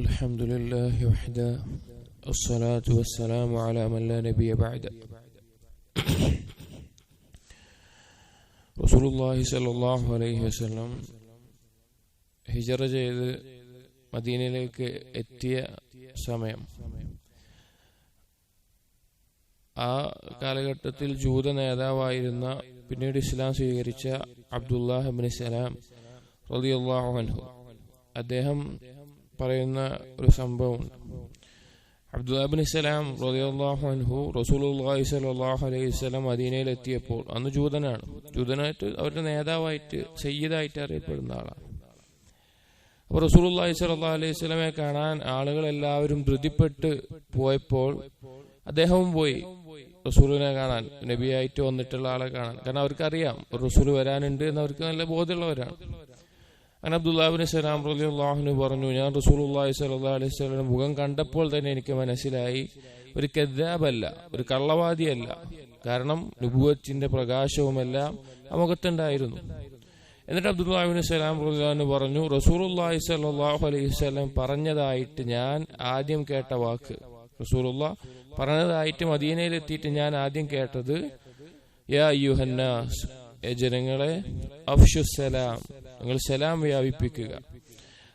الحمد لله وحده الصلاة والسلام على من لا نبي بعد റസൂലുള്ളാഹി സ്വല്ലല്ലാഹു അലൈഹി വസല്ലം ഹിജറ ചെയ്ത് മദീനയിലേക്ക് എത്തിയ സമയം ആ കാലഘട്ടത്തിൽ ജൂത നേതാവായിരുന്ന പിന്നീട് ഇസ്ലാം സ്വീകരിച്ച അബ്ദുല്ലാഹിബിൻ സലാം റളിയല്ലാഹു അൻഹു അദ്ദേഹം പറയുന്ന ഒരു സംഭവമുണ്ട്. അബ്ദുല്ലാബിൻ സലാം റളിയല്ലാഹു അൻഹു റസൂലുള്ളാഹി സ്വല്ലല്ലാഹു അലൈഹി വസല്ലം മദീനയിൽ എത്തിയപ്പോൾ അന്ന് ജൂതനാണ്. ജൂതനായിട്ട് അവരുടെ നേതാവായിട്ട് സയ്യിദായിട്ട് അറിയപ്പെടുന്ന ആളാണ്. അപ്പോൾ റസൂലുള്ളാഹി സ്വല്ലാ അലൈഹി സ്വലമെ കാണാൻ ആളുകൾ എല്ലാവരും ധൃതിപ്പെട്ട് പോയപ്പോൾ അദ്ദേഹവും പോയി റസൂലിനെ കാണാൻ നബിയായിട്ട് വന്നിട്ടുള്ള ആളെ കാണാൻ. കാരണം അവർക്കറിയാം റസൂൽ വരാനുണ്ട് എന്ന് അവർക്ക് നല്ല ബോധ്യമുള്ളവരാണ് അങ്ങനെ അബ്ദുല്ലാബിൻ സലാം റലി അള്ളാഹുന് പറഞ്ഞു ഞാൻ റസൂലുള്ളാഹി സ്വല്ലല്ലാഹു അലൈഹി വസല്ലം മുഖം കണ്ടപ്പോൾ തന്നെ എനിക്ക് മനസ്സിലായി ഒരു കദ്ദാബല്ല ഒരു കള്ളവാദിയല്ല. കാരണം നുബുവച്ചിന്റെ പ്രകാശവുമെല്ലാം ആ മുഖത്തുണ്ടായിരുന്നു എന്നിട്ട് അബ്ദുല്ലാബിന് സലാം റലിന് പറഞ്ഞു റസൂലുള്ളാഹി സ്വല്ലല്ലാഹു അലൈഹി വസല്ലം പറഞ്ഞതായിട്ട് ഞാൻ ആദ്യം കേട്ട വാക്ക്. റസൂലുള്ള പറഞ്ഞതായിട്ട് മദീനയിലെത്തിയിട്ട് ഞാൻ ആദ്യം കേട്ടത് യാ യുഹന്നാസ് ജനങ്ങളെ അഫ്ഷുസലാം നിങ്ങൾ സലാം വ്യാപിപ്പിക്കുക.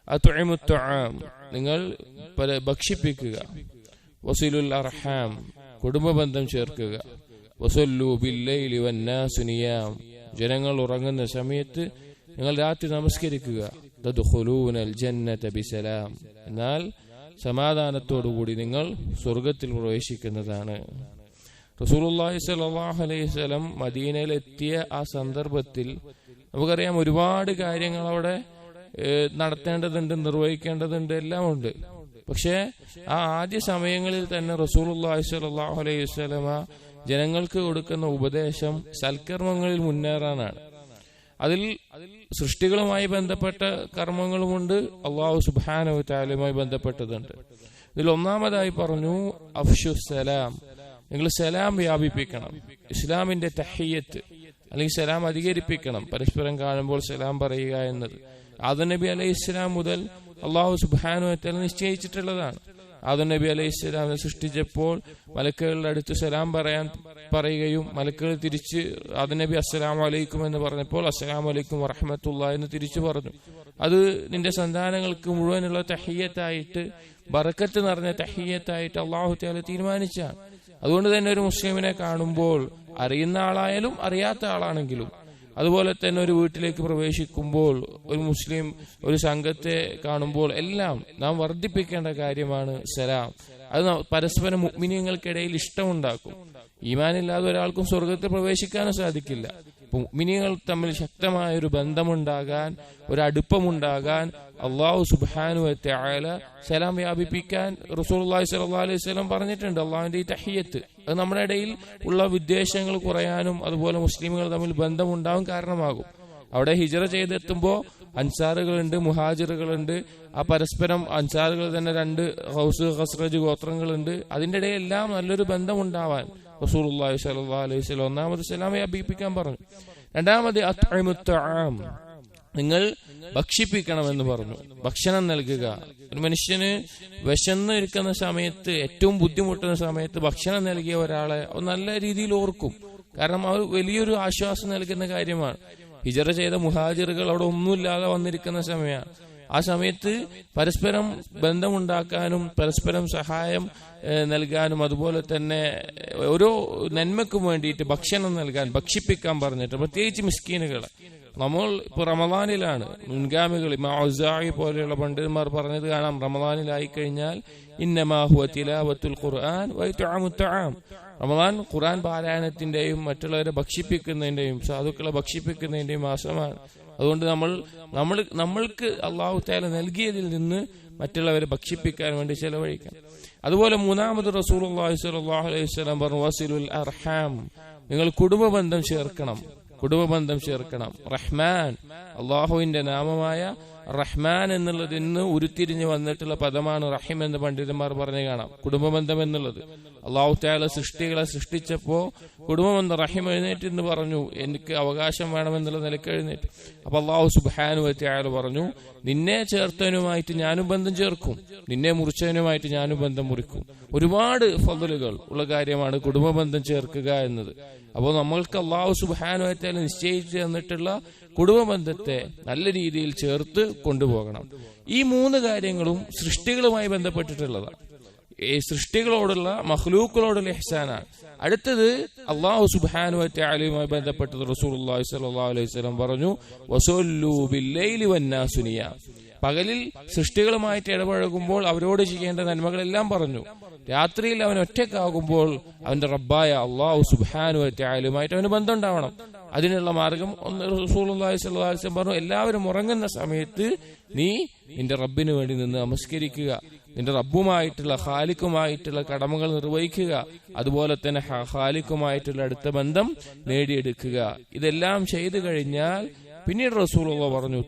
അത്തൊഴിമുത്തൊഴാം നിങ്ങൾ പല ഭക്ഷിപ്പിക്കുക. വസീലുൽ അർഹാം കുടുംബ ബന്ധം ചേർക്കുക. വസല്ലു ബില്ലൈലി വന്നാസുനിയാം ജനങ്ങൾ ഉറങ്ങുന്ന സമയത്ത് നിങ്ങൾ രാത്രി നമസ്കരിക്കുക. തദ്ഖുലൂനൽ ജന്നത ബിസലാം എന്നാൽ നിങ്ങൾ സ്വർഗത്തിൽ പ്രവേശിക്കുന്നതാണ്. റസൂലുള്ളാഹി സ്വല്ലല്ലാഹു അലൈഹി വസല്ലം മദീനയിൽ എത്തിയ ആ സന്ദർഭത്തിൽ നമുക്കറിയാം ഒരുപാട് കാര്യങ്ങൾ അവിടെ നടത്തേണ്ടതുണ്ട് നിർവഹിക്കേണ്ടതുണ്ട് എല്ലാം ഉണ്ട്. പക്ഷേ ആ ആദ്യ സമയങ്ങളിൽ തന്നെ റസൂലുള്ളാഹി സ്വല്ലല്ലാഹു അലൈഹി വസല്ലമ ജനങ്ങൾക്ക് കൊടുക്കുന്ന ഉപദേശം സൽക്കർമ്മങ്ങളിൽ മുന്നേറാനാണ്. അതിൽ സൃഷ്ടികളുമായി ബന്ധപ്പെട്ട കർമ്മങ്ങളുമുണ്ട് അള്ളാഹു സുബാനുമായി ബന്ധപ്പെട്ടതുണ്ട്. ഇതിൽ ഒന്നാമതായി പറഞ്ഞു അഫ്ഷുസലാം നിങ്ങൾ സലാം വ്യാപിപ്പിക്കണം. ഇസ്ലാമിന്റെ തഹയ്യത്ത് അല്ലെങ്കിൽ സലാം അധികരിപ്പിക്കണം. പരസ്പരം കാണുമ്പോൾ സലാം പറയുക എന്നത് ആദനബി അലൈഹി ഇസ്ലാം മുതൽ അള്ളാഹു സുബാനു നിശ്ചയിച്ചിട്ടുള്ളതാണ്. ആദം നബി അലൈഹി ഇസ്ലാമിനെ സൃഷ്ടിച്ചപ്പോൾ മലക്കുകളുടെ അടുത്ത് സലാം പറയാൻ പറയുകയും മലക്കുകൾ തിരിച്ച് ആദം നബി അസ്സലാം അലൈക്കും എന്ന് പറഞ്ഞപ്പോൾ അസ്സലാം അലൈക്കും വറഹമത്തുള്ള എന്ന് തിരിച്ചു പറഞ്ഞു. അത് നിന്റെ സന്താനങ്ങൾക്ക് മുഴുവനുള്ള തഹയ്യത്തായിട്ട് ബറക്കത്ത് നിറഞ്ഞ തഹയ്യത്തായിട്ട് അള്ളാഹു തീരുമാനിച്ചാണ്. അതുകൊണ്ട് തന്നെ ഒരു മുസ്ലിമിനെ കാണുമ്പോൾ അറിയുന്ന ആളായാലും അറിയാത്ത ആളാണെങ്കിലും അതുപോലെ തന്നെ ഒരു വീട്ടിലേക്ക് പ്രവേശിക്കുമ്പോൾ ഒരു മുസ്ലിം ഒരു സംഘത്തെ കാണുമ്പോൾ എല്ലാം നാം വർദ്ധിപ്പിക്കേണ്ട കാര്യമാണ് സലാം. അത് പരസ്പരം മുഗ്മിനിയങ്ങൾക്കിടയിൽ ഇഷ്ടമുണ്ടാക്കും. ഈമാനില്ലാതെ ഒരാൾക്കും സ്വർഗത്തിൽ പ്രവേശിക്കാനും സാധിക്കില്ല. മുഗ്മിനിയങ്ങൾ തമ്മിൽ ശക്തമായ ഒരു ബന്ധമുണ്ടാകാൻ ഒരു അടുപ്പമുണ്ടാകാൻ അള്ളാഹു സുബാനു സലാം വ്യാപിപ്പിക്കാൻ റസൂൽ സലാ അലൈഹി സ്വലം പറഞ്ഞിട്ടുണ്ട്. അള്ളാഹുവിന്റെ ഈ തഹിയത്ത്. അത് നമ്മുടെ ഇടയിൽ ഉള്ള വിദ്വേഷങ്ങൾ കുറയാനും അതുപോലെ മുസ്ലിമുകൾ തമ്മിൽ ബന്ധമുണ്ടാവും കാരണമാകും. അവിടെ ഹിജറ ചെയ്തെത്തുമ്പോൾ അൻസാറുകളുണ്ട് മുഹാജിറുകളുണ്ട്. ആ പരസ്പരം അൻസാറുകൾ തന്നെ രണ്ട് ഹൗസ് ഹസ്രജ് ഗോത്രങ്ങളുണ്ട്. അതിന്റെ ഇടയിൽ എല്ലാം നല്ലൊരു ബന്ധമുണ്ടാവാൻ റസൂൽ സലാ അലൈഹി സ്വലം ഒന്നാമത് സലാം അഭിപ്പിക്കാൻ പറഞ്ഞു. രണ്ടാമത് അത്അമുത്തആം നിങ്ങൾ ഭക്ഷിപ്പിക്കണമെന്ന് പറഞ്ഞു. ഭക്ഷണം നൽകുക. ഒരു മനുഷ്യന് വിശന്ന് ഇരിക്കുന്ന സമയത്ത് ഏറ്റവും ബുദ്ധിമുട്ടുന്ന സമയത്ത് ഭക്ഷണം നൽകിയ ഒരാളെ നല്ല രീതിയിൽ ഓർക്കും. കാരണം അവർ വലിയൊരു ആശ്വാസം നൽകുന്ന കാര്യമാണ്. ഹിജറ ചെയ്ത മുഹാജിറുകൾ അവിടെ ഒന്നുമില്ലാതെ വന്നിരിക്കുന്ന സമയമാണ് ആ സമയത്ത് പരസ്പരം ബന്ധമുണ്ടാക്കാനും പരസ്പരം സഹായം നൽകാനും അതുപോലെ തന്നെ ഓരോ നന്മക്കും വേണ്ടിയിട്ട് ഭക്ഷണം നൽകാൻ ഭക്ഷിപ്പിക്കാൻ പറഞ്ഞിട്ട് പ്രത്യേകിച്ച് മിസ്കീനുകളെ നമ്മൾ ഇപ്പൊ റമദാനിലാണ്. മുൻഗാമികൾ മൗസായി പോലെയുള്ള പണ്ഡിതന്മാർ പറഞ്ഞത് കാണാം. റമദാനിലായി കഴിഞ്ഞാൽ ഇന്നമാഹുവ തിലാവത്തുൽ ഖുർആൻ റമദാൻ ഖുറാൻ പാരായണത്തിന്റെയും മറ്റുള്ളവരെ ഭക്ഷിപ്പിക്കുന്നതിന്റെയും സാധുക്കളെ ഭക്ഷിപ്പിക്കുന്നതിന്റെയും മാസമാണ് അതുകൊണ്ട് നമ്മൾ നമ്മൾ നമ്മൾക്ക് അള്ളാഹു താല നൽകിയതിൽ നിന്ന് മറ്റുള്ളവരെ ഭക്ഷിപ്പിക്കാൻ വേണ്ടി ചെലവഴിക്കാം. അതുപോലെ മൂന്നാമത് റസൂൽ അലൈഹി പറഞ്ഞു വസിലുൽ അർഹാം. നിങ്ങൾ കുടുംബബന്ധം ചേർക്കണം. കുടുംബബന്ധം ചേർക്കണം. റഹ്മാൻ അള്ളാഹുവിന്റെ നാമമായ റഹ്മാൻ എന്നുള്ളതിൽ നിന്ന് ഉരുത്തിരിഞ്ഞ് വന്നിട്ടുള്ള പദമാണ് റഹീം എന്ന് പണ്ഡിതന്മാർ പറഞ്ഞു കാണാം. കുടുംബബന്ധം എന്നുള്ളത്. അള്ളാഹു താല സൃഷ്ടികളെ സൃഷ്ടിച്ചപ്പോ കുടുംബബന്ധം റഹീം എഴുന്നേറ്റ് എന്ന് പറഞ്ഞു. എനിക്ക് അവകാശം വേണമെന്നുള്ള നിലയ്ക്ക് എഴുന്നേറ്റ്. അപ്പൊ അള്ളാഹു സുബാനു അയാൾ പറഞ്ഞു നിന്നെ ചേർത്തവനുമായിട്ട് ഞാനും ബന്ധം ചേർക്കും. നിന്നെ മുറിച്ചവനുമായിട്ട് ഞാനും ബന്ധം മുറിക്കും. ഒരുപാട് ഫതലുകൾ ഉള്ള കാര്യമാണ് കുടുംബബന്ധം ചേർക്കുക എന്നത്. അപ്പോൾ നമ്മൾക്ക് അള്ളാഹു സുബാനു സുബാനുവറ്റാൽ നിശ്ചയിച്ചു തന്നിട്ടുള്ള കുടുംബബന്ധത്തെ നല്ല രീതിയിൽ ചേർത്ത് കൊണ്ടുപോകണം. ഈ മൂന്ന് കാര്യങ്ങളും സൃഷ്ടികളുമായി ബന്ധപ്പെട്ടിട്ടുള്ളതാണ് ഈ സൃഷ്ടികളോടുള്ള മഹ്ലൂക്കളോടുള്ള എഹ്സാനാണ് അടുത്തത് അള്ളാഹു സുബാനു അറ്റാലുമായി ബന്ധപ്പെട്ടത് റസൂൽ സല്ലല്ലാഹു അലൈഹി പറഞ്ഞു വസല്ലു ബില്ലൈലി വന്നാസുനിയ പകലിൽ സൃഷ്ടികളുമായിട്ട് ഇടപഴകുമ്പോൾ അവരോട് ചെയ്യേണ്ട നന്മകളെല്ലാം പറഞ്ഞു. രാത്രിയിൽ അവൻ ഒറ്റക്കാകുമ്പോൾ അവന്റെ റബ്ബായ അള്ളാഹു സുബാനു അറ്റാലുമായിട്ട് അവന് ബന്ധം ഉണ്ടാവണം അതിനുള്ള മാർഗം ഒന്ന് റസൂൽ അലൈഹി പറഞ്ഞു എല്ലാവരും ഉറങ്ങുന്ന സമയത്ത് നീ നിന്റെ റബ്ബിന് വേണ്ടി നിന്ന് നമസ്കരിക്കുക നിന്റെ റബ്ബുമായിട്ടുള്ള ഹാലിക്കുമായിട്ടുള്ള കടമകൾ നിർവഹിക്കുക അതുപോലെ തന്നെ ഹാലിക്കുമായിട്ടുള്ള അടുത്ത ബന്ധം നേടിയെടുക്കുക. ഇതെല്ലാം ചെയ്തു കഴിഞ്ഞാൽ പിന്നീട് റസൂലുള്ള പറഞ്ഞു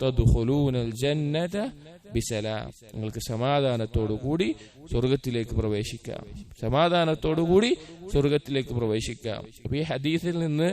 ജന്നത ബിസലാം. നിങ്ങൾക്ക് സമാധാനത്തോടു കൂടി സ്വർഗത്തിലേക്ക് പ്രവേശിക്കാം. സമാധാനത്തോടു കൂടി സ്വർഗത്തിലേക്ക് പ്രവേശിക്കാം. അപ്പൊ ഈ ഹദീസിൽ നിന്ന്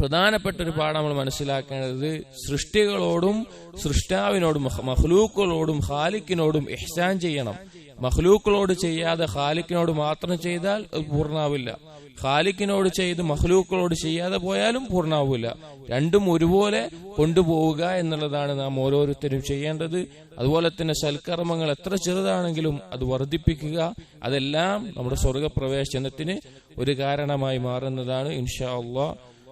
പ്രധാനപ്പെട്ട ഒരു പാഠം നമ്മൾ മനസ്സിലാക്കേണ്ടത് സൃഷ്ടികളോടും സൃഷ്ടാവിനോടും മഹ്ലൂക്കളോടും ഖാലിക്കിനോടും ഇഹ്സാൻ ചെയ്യണം. മഹ്ലൂക്കളോട് ചെയ്യാതെ ഖാലിക്കിനോട് മാത്രം ചെയ്താൽ അത് പൂർണാവില്ല. ഖാലിക്കിനോട് ചെയ്ത് മഹ്ലൂക്കളോട് ചെയ്യാതെ പോയാലും പൂർണാവില്ല. രണ്ടും ഒരുപോലെ കൊണ്ടുപോവുക എന്നുള്ളതാണ് നാം ഓരോരുത്തരും ചെയ്യേണ്ടത്. അതുപോലെ തന്നെ സൽക്കർമ്മങ്ങൾ എത്ര ചെറുതാണെങ്കിലും അത് വർദ്ധിപ്പിക്കുക. അതെല്ലാം നമ്മുടെ സ്വർഗപ്രവേശനത്തിന് ഒരു കാരണമായി മാറുന്നതാണ് ഇൻഷാ അള്ളാഹ്